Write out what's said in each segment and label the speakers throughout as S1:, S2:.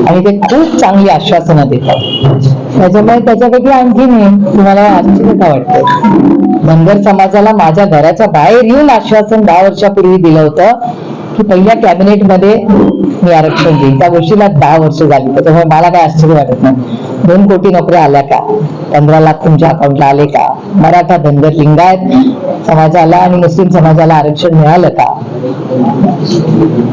S1: आणि ते खूप चांगली आश्वासनं देतात. त्याच्यामुळे त्याच्यापैकी आणखीन तुम्हाला आश्चर्य का वाटतं धनगर समाजाला माझ्या घराच्या बाहेर येऊन आश्वासन दहा वर्षापूर्वी दिलं होतं की पहिल्या कॅबिनेटमध्ये मी आरक्षण देईन. त्या गोष्टीला दहा वर्ष झाली. त्याच्यामुळे मला काय आश्चर्य वाटत नाही. दोन कोटी नोकऱ्या आल्या का? पंधरा लाख तुमच्या अकाउंटला आले का? मराठा धनगर लिंगायत समाजाला आणि मुस्लिम समाजाला आरक्षण मिळालं का?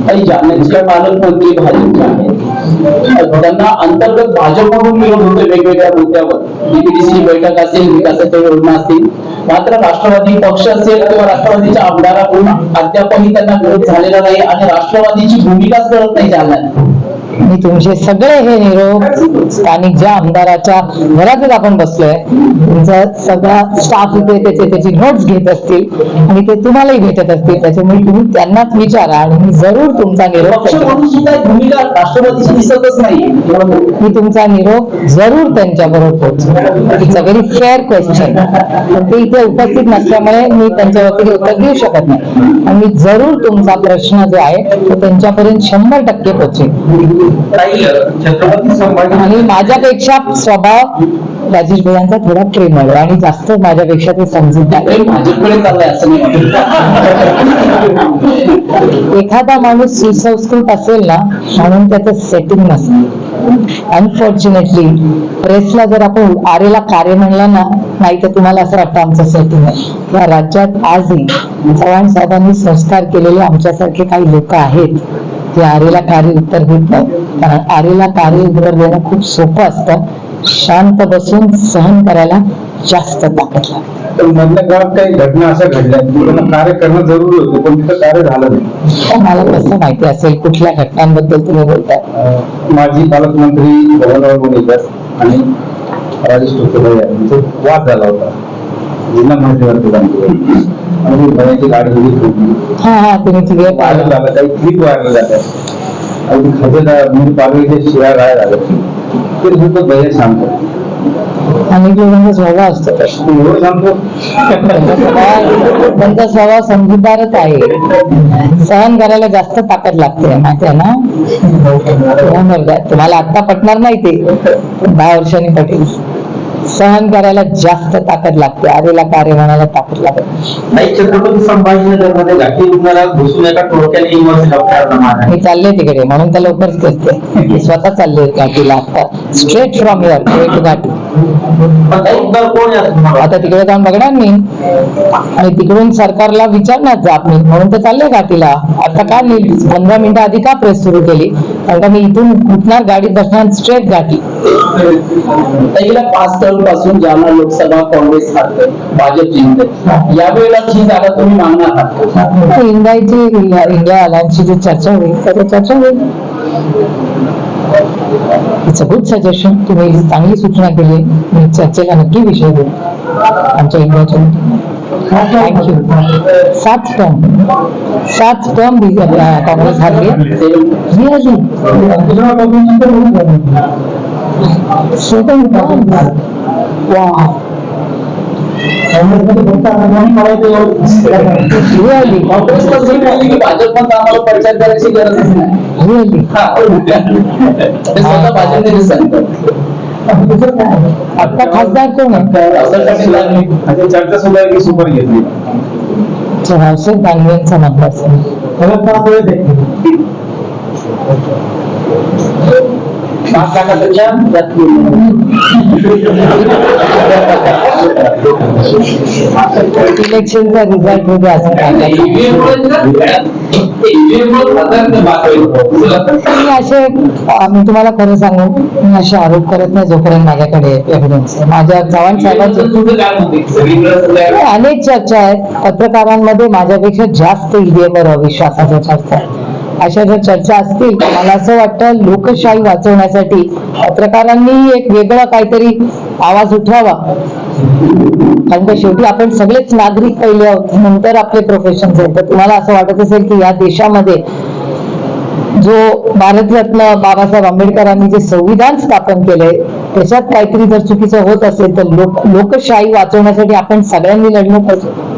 S2: काही जालन्याचे पालकमंत्री भाजपचे आहेत त्यांना अंतर्गत भाजपकडून विरोध होते वेगवेगळ्या मुद्द्यावर. डीपीडीसी बैठक असेल विकासाच्या योजना असतील मात्र राष्ट्रवादी पक्ष असेल किंवा राष्ट्रवादीच्या आमदाराकडून अद्यापही त्यांना विरोध झालेला नाही आणि राष्ट्रवादीची भूमिकाच कळत नाही जालन्यात
S1: मी तुमचे सगळे हे निरोप स्थानिक ज्या आमदाराच्या घरातच आपण बसलोय तुमचा सगळा स्टाफ इथे त्याचे त्याची नोट्स घेत असतील आणि ते तुम्हालाही भेटत असतील. त्याच्यामुळे तुम्ही त्यांनाच विचारा आणि मी जरूर तुमचा निरोप
S2: दिसतच नाही.
S1: मी तुमचा निरोप जरूर त्यांच्या बरोबर पोहोचवेन it's a very fair question पण ते इथे उपस्थित नसल्यामुळे मी त्यांच्या वतीने उत्तर देऊ शकत नाही. आणि मी जरूर तुमचा प्रश्न जो आहे तो त्यांच्यापर्यंत शंभर टक्के पोहोचेल आणि माझ्यापेक्षा स्वभाव राजेश भैयांचा थोडा प्रेमळ आहे आणि जास्त माझ्यापेक्षा ते.
S2: प्रेम वाटत.
S1: एखादा माणूस सुसंस्कृत असेल ना म्हणून त्याचं सेटिंग नसतं अनफॉर्च्युनेटली प्रेसला जर आपण आरेला कार्य म्हणलं ना नाही तर तुम्हाला असं वाटतं आमचं सेटिंग आहे या राज्यात आजही चव्हाण साहेबांनी संस्कार केलेले आमच्यासारखे काही लोक आहेत जे आरेला कार्य उत्तर देत नाही. कारण आरेला कार्य उत्तर देणं खूप सोपं असतं. शांत बसून सहन करायला जास्त ताकद लागते.
S3: मधल्या काळात काही घटना अशा घडल्या कार्य करणं जरुरी होतं पण तिथं कार्य झालं नाही.
S1: तर मला कसं माहिती असेल कुठल्या घटनांबद्दल तुम्ही बोलताय
S3: माजी पालकमंत्री भगवानराव गोणीकर आणि राजेश टोपेकर यांचा वाद झाला होता. जिल्हा बांधली आणि भयाची गाडी
S1: हा हा तुम्ही
S3: काही व्हायरल झाल्या आणि खातेदार म्हणजे शिवाय झाल्या ते सुद्धा भैया
S1: असतो. त्यांचा स्वभाव समजूतदारच आहे. सहन करायला जास्त ताकद लागते माहिती आहे ना? का, तुम्हाला आता पटणार नाही ते. दहा वर्षांनी पटेल. सहन करायला जास्त ताकद लागते. आरेला कार्य म्हणायला ताकद लागत नाही.
S2: छत्रपती घाटी रुग्णालयात घुसून एका टोळक्याने युवक डॉक्टरांना मारहाण
S1: मी चालले तिकडे म्हणून तर लवकरच करते स्वतः चालले घाटीला आता. Straight from your to Ghati. आता तिकडे जाऊन बघणार मी. आणि तिकडून सरकारला विचारणार जात नाही म्हणून तर चाललंय घाटीला आता का मी पंधरा मिनिटं आधी का प्रेस सुरू केली? कारण का मी इथून उठणार गाडीत बसणार स्ट्रेट घाटी
S2: गेल्या पाच टर्मपासून जालना लोकसभा काँग्रेस हारते भाजप जिंकते. यावेळेला ही जागा तुम्ही मागणार आहात.
S1: इंडियाची इंडिया अलायन्सची जी चर्चा होईल तर चर्चा होईल. इट्स अ गुड सजेशन तुम्ही चांगली सूचना केली मी चर्चेला नक्की विषय देऊ आमच्या इंडियाच्या थँक्यू सात टर्म सात टर्म काँग्रेस हारली रिअली सेवन टर्म वा रिअली
S2: काँग्रेस मध्ये म्हणली की भाजपमध्ये आम्हाला प्रचार करायची गरज नाही
S1: आता खासदार कोण आहे
S2: काही
S3: चर्चा सुद्धा की सुपर घेतली
S1: रावसाहेब दानवेंचा मतदारसंघ
S2: पाच लाखापेक्षा जास्त
S1: इलेक्शनचा रिझल्ट होते असं काय मी असे मी तुम्हाला खरं सांगू मी असे आरोप करत नाही जोपर्यंत माझ्याकडे एव्हिडन्स आहे माझ्या चव्हाण साहेबांचे अनेक चर्चा आहेत. पत्रकारांमध्ये माझ्यापेक्षा जास्त ईव्हीएम वर अविश्वासाच्या चर्चा आहेत अशा जर चर्चा असतील तर मला असं वाटतं लोकशाही वाचवण्यासाठी पत्रकारांनी एक वेगळा काहीतरी आवाज उठवावा. कारण का शेवटी आपण सगळेच नागरिक पहिले आहोत नंतर आपले प्रोफेशन आहेत. तर तुम्हाला असं वाटत असेल की या देशामध्ये जो भारतरत्न बाबासाहेब आंबेडकरांनी जे संविधान स्थापन केलंय त्याच्यात काहीतरी जर चुकीचं होत असेल तर लोक लोकशाही वाचवण्यासाठी आपण सगळ्यांनी लढलं पाहिजे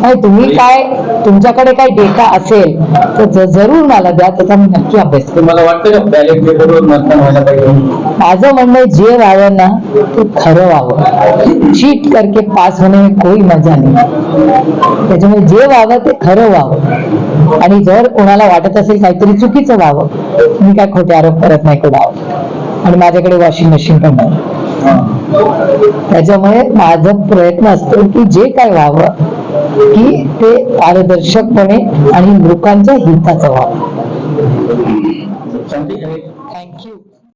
S2: नाही
S1: तुम्ही काय तुमच्याकडे काही डेटा असेल तर जरूर मला द्या त्याचा मी नक्की अभ्यास
S3: तुम्हाला वाटतं का बॅलेट पेपरवर मतदान व्हायला पाहिजे?
S1: माझं म्हणणं जे व्हावं ना ते खरं व्हावं. चीट करके पास होणे में कोई मजा नाही. त्याच्यामुळे जे व्हावं ते खरं व्हावं. आणि जर कोणाला वाटत असेल काहीतरी चुकीचं व्हावं मी काय खोटे आरोप करत नाही कोणावर. आणि माझ्याकडे वॉशिंग मशीन पण नाही. त्याच्यामुळे माझा प्रयत्न असतो की जे काय व्हावं की ते पारदर्शकपणे आणि लोकांच्या हिताचं व्हावं.